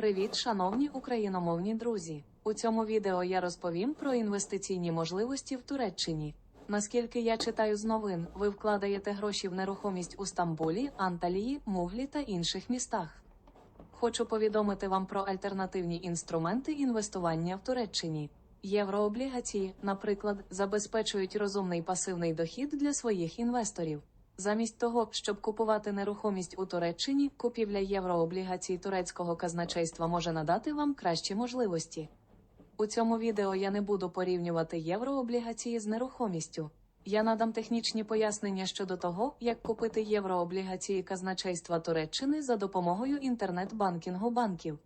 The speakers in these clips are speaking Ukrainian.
Привіт, шановні україномовні друзі! У цьому відео я розповім про інвестиційні можливості в Туреччині. Наскільки я читаю з новин, ви вкладаєте гроші в нерухомість у Стамбулі, Анталії, Муглі та інших містах. Хочу повідомити вам про альтернативні інструменти інвестування в Туреччині. Єврооблігації, наприклад, забезпечують розумний пасивний дохід для своїх інвесторів. Замість того, щоб купувати нерухомість у Туреччині, купівля єврооблігацій турецького казначейства може надати вам кращі можливості. У цьому відео я не буду порівнювати єврооблігації з нерухомістю. Я надам технічні пояснення щодо того, як купити єврооблігації казначейства Туреччини за допомогою інтернет-банкінгу банків.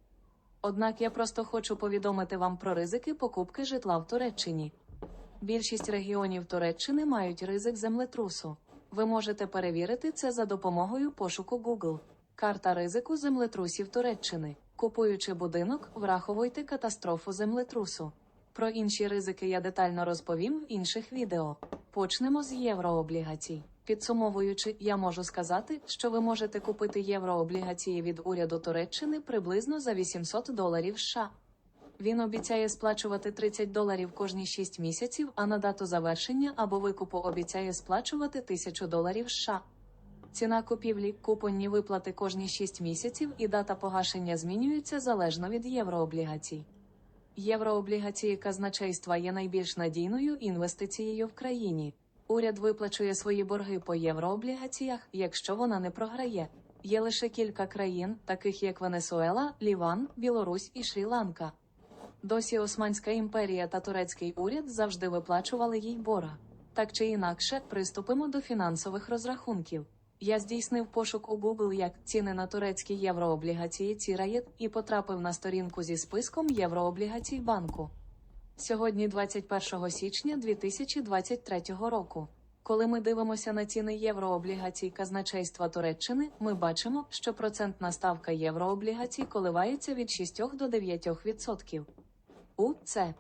Однак я просто хочу повідомити вам про ризики покупки житла в Туреччині. Більшість регіонів Туреччини мають ризик землетрусу. Ви можете перевірити це за допомогою пошуку Google. Карта ризику землетрусів Туреччини. Купуючи будинок, враховуйте катастрофу землетрусу. Про інші ризики я детально розповім в інших відео. Почнемо з єврооблігацій. Підсумовуючи, я можу сказати, що ви можете купити єврооблігації від уряду Туреччини приблизно за 800 доларів США. Він обіцяє сплачувати 30 доларів кожні 6 місяців, а на дату завершення або викупу обіцяє сплачувати 1000 доларів США. Ціна купівлі, купонні виплати кожні 6 місяців і дата погашення змінюються залежно від єврооблігацій. Єврооблігації казначейства є найбільш надійною інвестицією в країні. Уряд виплачує свої борги по єврооблігаціях, якщо вона не програє. Є лише кілька країн, таких як Венесуела, Ліван, Білорусь і Шрі-Ланка. Досі Османська імперія та турецький уряд завжди виплачували їй борг. Так чи інакше, приступимо до фінансових розрахунків. Я здійснив пошук у Google як ціни на турецькі єврооблігації Цірает і потрапив на сторінку зі списком єврооблігацій банку. Сьогодні 21 січня 2023 року. Коли ми дивимося на ціни єврооблігацій казначейства Туреччини, ми бачимо, що процентна ставка єврооблігацій коливається від 6 до 9%. У це